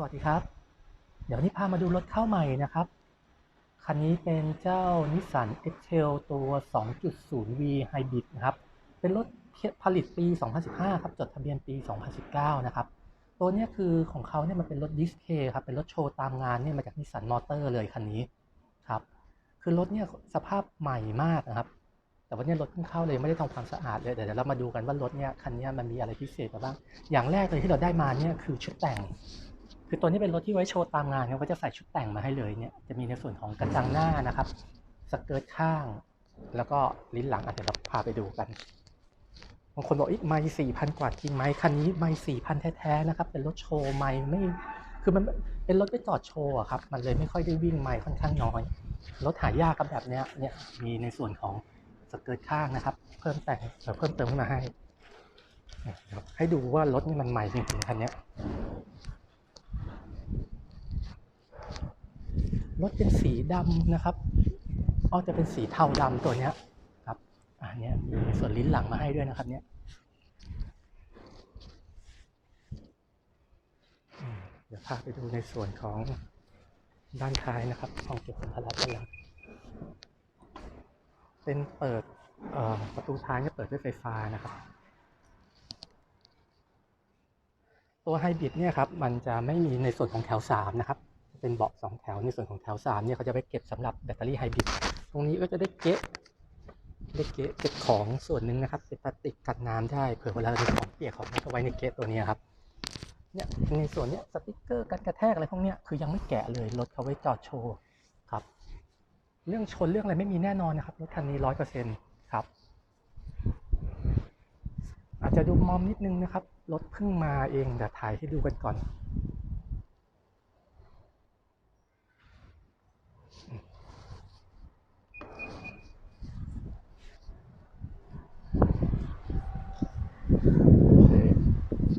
สวัสดีครับ เดี๋ยวนี้พามาดูรถเข้าใหม่นะครับ คันนี้เป็นเจ้านิสสัน X-Trail ตัว 2.0V Hybrid นะครับ เป็นรถผลิตปี 2015 ครับ จดทะเบียนปี 2019 นะครับ ตัวนี้คือของเขาเนี่ยมันเป็นรถดิสเคครับ เป็นรถโชว์ตามงานเนี่ยมาจากนิสสันมอเตอร์เลยคันนี้ครับ คือรถเนี่ยสภาพใหม่มากนะครับ แต่ว่าเนี่ยรถเพิ่งเข้าเลยไม่ได้ทำความสะอาดเลย เดี๋ยวเรามาดูกันว่ารถเนี่ยคันนี้มันมีอะไรพิเศษบ้าง อย่างแรกเลยที่เราได้มาเนี่ยคือชุดแต่ง คือตัวนี้เป็นรถที่ไว้โชว์ตามงานเขาก็จะใส่ชุดแต่งมาให้เลยเนี่ยจะมีในส่วนของกระจังหน้านะครับสเกิร์ตข้าง แล้วก็ลิ้นหลังอาจจะเราพาไปดูกันบางคนบอกอีกไม่สี่พันกว่าจริงไหมคันนี้ไม่สี่พันแท้ๆนะครับเป็นรถโชว์ไม่ไม่คือมันเป็นรถไปจอดโชว์อะครับมันเลยไม่ค่อยได้วิ่งไม่ค่อนข้างน้อยรถหายากครับแบบเนี้ยเนี่ยมีในส่วนของสเกิร์ตข้างนะครับ เพิ่มแต่งเดี๋ยวเพิ่มเติมขึ้นมาให้ให้ดูว่ารถนี่มันใหม่จริงๆคันเนี้ รถเป็นสีดำนะครับอ๋อจะเป็นสีเทาดำตัวเนี้ยครับอ่าเนี้มีส่วนลิ้นหลังมาให้ด้วยนะครับ เนี้ยเดี๋ยวพาไปดูในส่วนของด้านท้ายนะครับห้องเก็บสัมภาระด้านหลังเป็นเปิดประตูท้ายเนี่ยเปิดด้วยไฟฟ้านะครับ ตัวไฮบริดเนี่ยครับ มันจะไม่มีในส่วนของแถว 3 นะครับ เป็นเบาะสองแถวในส่วนของแถว3เนี่ยเขาจะไปเก็บสำหรับแบตเตอรี่ไฮบริดตรงนี้ก็จะได้เกะได้เกะเก็บของส่วนหนึ่งนะครับเป็นพลาสติกกันน้ำได้เผื่อเวลาเรามีของเปียกของก็ไว้ในเกะตัวนี้ครับเนี่ยในส่วนเนี้ยสติกเกอร์กันกระแทกอะไรพวกเนี้ยคือยังไม่แกะเลยรถเขาไว้จอดโชว์ครับ เรื่องชนเรื่องอะไรไม่มีแน่นอนนะครับรถคันนี้ร้อยเปอร์เซ็นต์ครับ อาจจะดูมอมนิดนึงนะครับรถเพิ่งมาเองเดี๋ยวถ่ายให้ดูกันก่อน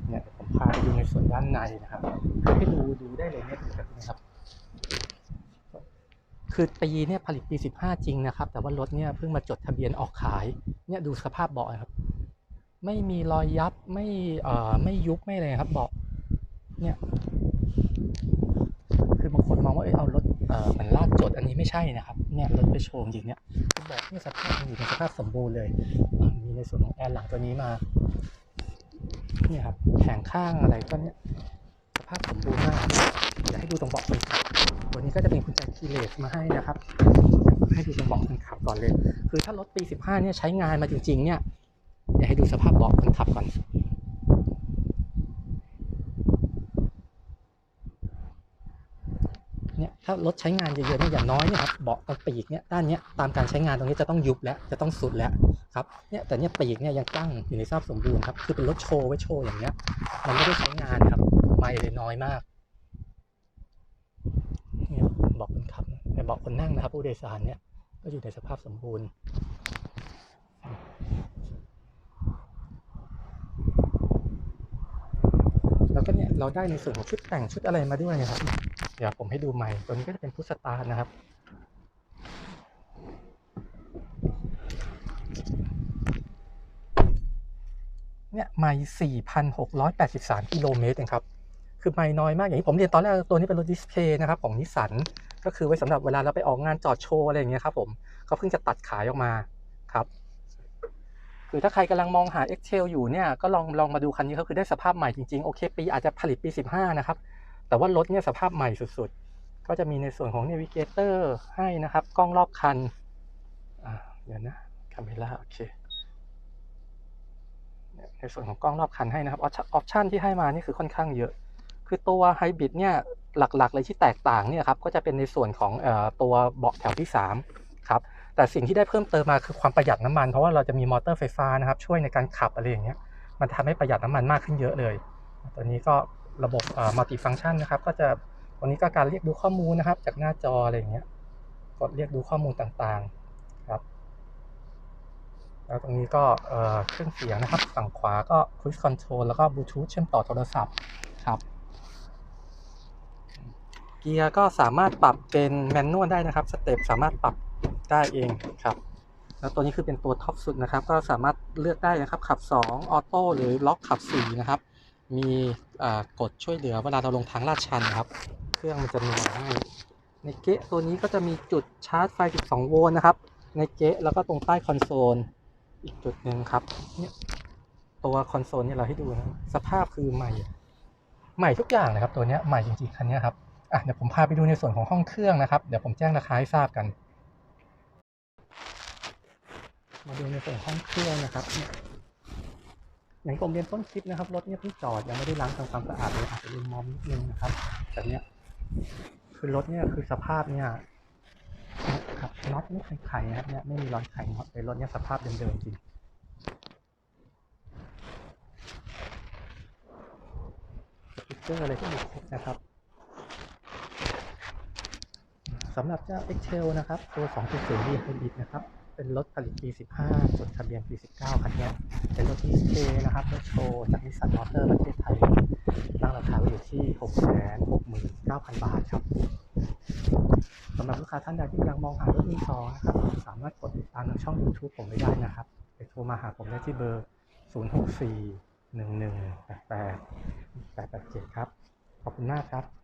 เนี่ยผมพาไปดูใน ส่วนด้านในนะครับให้ดูดูได้เลยเนี่ยครับ คือปีเนี่ยผลิตปี 15 จริงนะครับ แต่ว่ารถเนี่ยเพิ่งมาจดทะเบียนออกขาย เนี่ยดูสภาพเบาะครับ ไม่มีรอยยับไม่เอ่อไม่ยุบไม่อะไรครับเบาะเนี่ย คือบางคนมองว่าเอยเอารถเอ่อมันลากจดอันนี้ไม่ใช่นะครับ เนี่ยรถไปโชว์จริงเนี่ยเบาะเนี่ยสภาพมันอยู่ในสภาพสมบูรณ์เลย มีในส่วนของแอร์หลังตัวนี้มา เนี่ยครับแผงข้างอะไรก็เนี่ยสภาพสมบูรณ์มากอยากให้ดูตรงเบาะคนขับตัวนี้ก็จะเป็นกุญแจคีเลสมาให้นะครับ ให้ดูตรงเบาะคนขับก่อนเลย คือถ้ารถปี 15เนี่ยใช้งานมาจริงๆเนี่ยอยากให้ดูสภาพเบาะคนขับก่อน เนี่ย ถ้ารถใช้งานเยอะๆเนี่ยอย่างน้อยเนี่ยครับเบาะตรงปีกเนี่ยด้านเนี้ยตามการใช้งานตรงนี้จะต้องยุบแล้วจะต้องสุดแล้วครับเนี่ยแต่เนี่ยปีกเนี่ยยังตั้งอยู่ในสภาพสมบูรณ์ครับคือเป็นรถโชว์ไว้โชว์อย่างเงี้ยมันไม่ได้ใช้งานครับไม่เลยน้อยมากเนี่ยเบอกคนขับแต่เบอกคนนั่งนะครับผู้โดยสารเนี่ยก็อยู่ในสภาพสมบูรณ์แล้วก็เนี่ยเราได้ในส่วนของชุดแต่งชุดอะไรมาด้วยนะครับ เดี๋ยวผมให้ดูใหม่ตัวนี้ก็จะเป็นพุทสตาร์นะครับ เนี่ยไม่4,683 กิโลเมตรเองครับ คือไม่น้อยมากอย่างที่ผมเรียนตอนแรกตัวนี้เป็นรถดิสเพย์นะครับของนิสสันก็คือไว้สำหรับเวลาเราไปออกงานจอดโชว์อะไรอย่างเงี้ยครับผมเขาเพิ่งจะตัดขายออกมาครับ คือถ้าใครกำลังมองหา x t a i l อยู่เนี่ยก็ลองลองมาดูคันนี้เขาคือได้สภาพใหม่จริงๆ โอเค ปีอาจจะผลิตปี 15 นะครับ แต่ว่ารถเนี่ยสภาพใหม่สุดๆ ก็จะมีในส่วนของ Navigator ให้นะครับ กล้องรอบคันอ่าเดี๋ยวนะคาเมล่าโอเคในส่วนของกล้องรอบคันให้นะครับออปชันที่ให้มานี่คือค่อนข้างเยอะ คือตัวไฮบริดเนี่ยหลักๆเลยที่แตกต่างเนี่ยครับก็จะเป็นในส่วนของออตัวเบาะแถวที่ 3 ครับแต่สิ่งที่ได้เพิ่มเติมมาคือความประหยัดน้ำมัน เพราะว่าเราจะมีมอเตอร์ไฟฟ้านะครับช่วยในการขับอะไรอย่างเงี้ยมันทำให้ประหยัดน้ำมันมากขึ้นเยอะเลย ตัวนี้ก็ ระบบมัลติฟังก์ชันนะครับ ก็จะตัวนี้ก็การเรียกดูข้อมูลนะครับ จากหน้าจออะไรอย่างเงี้ย กดเรียกดูข้อมูลต่างๆครับ แล้วตรงนี้ก็เเครื่องเสียงนะครับ ฝั่งขวาก็ Cruise Control แล้วก็บลูทูธเชื่อมต่อโทรศัพท์ครับเกียร์ก็สามารถปรับเป็นแมนนวลได้นะครับสเต็ปสามารถปรับได้เองครับ แล้วตัวนี้คือเป็นตัวท็อปสุดนะครับ ก็สามารถเลือกได้นะครับ ขับ 2 ออโต้หรือล็อกขับ4นะครับ มีกดช่วยเหลือเวลาเราลงทางลาดชันครับ เครื่องมันจะมีบอกให้ในเกะตัวนี้ก็จะมีจุดชาร์จไฟ 12 โวลต์นะครับ ในเกะแล้วก็ตรงใต้คอนโซลอีกจุดหนึ่งครับเนี่ยตัวคอนโซลเนี่ยเราให้ดูนะสภาพคือใหม่ ใหม่ทุกอย่างนะครับ ตัวเนี้ยใหม่จริงๆคันนี้ครับอะเดี๋ยวผมพาไปดูในส่วนของห้องเครื่องนะครับ เดี๋ยวผมแจ้งราคาให้ทราบกัน มาดูในส่วนห้องเครื่องนะครับ เนี่ยอย่างผมเรียนต้นคลิปนะครับรถเนี่ยเพิ่งจอดยังไม่ได้ล้างทำความสะอาดเลยอาจจะลืมมอมนิดนึงนะครับแต่เนี้ยคือรถเนี่ยคือสภาพเนี่ยครับน็อตไม่เคยไขนะครับเนี่ยไม่มีรอยไขน็อตเลยรถเนี่ยสภาพเดิมๆจริงสติ๊กเกอร์อะไรก็มีครบนะครับสำหรับเจ้า Excel นะครับ ตัว 2.0 D Hybrid นะครับ เป็นรถผลิตปี 15 จดทะเบียนปี 19 คันเนี้ยเป็นรถดิสเพย์นะครับรถโชว์จากนิสสันมอเตอร์ประเทศไทยตั้งราคาไว้อยู่ที่ 669,000 บาทครับสำหรับลูกค้าท่านใดที่กำลังมองหารถมือสองนะครับ สามารถกดติดตามทางช่อง YouTube ผมไว้ได้นะครับไปโทรมาหาผมได้ที่เบอร์ 064 1188 887 ครับ ขอบคุณมากครับ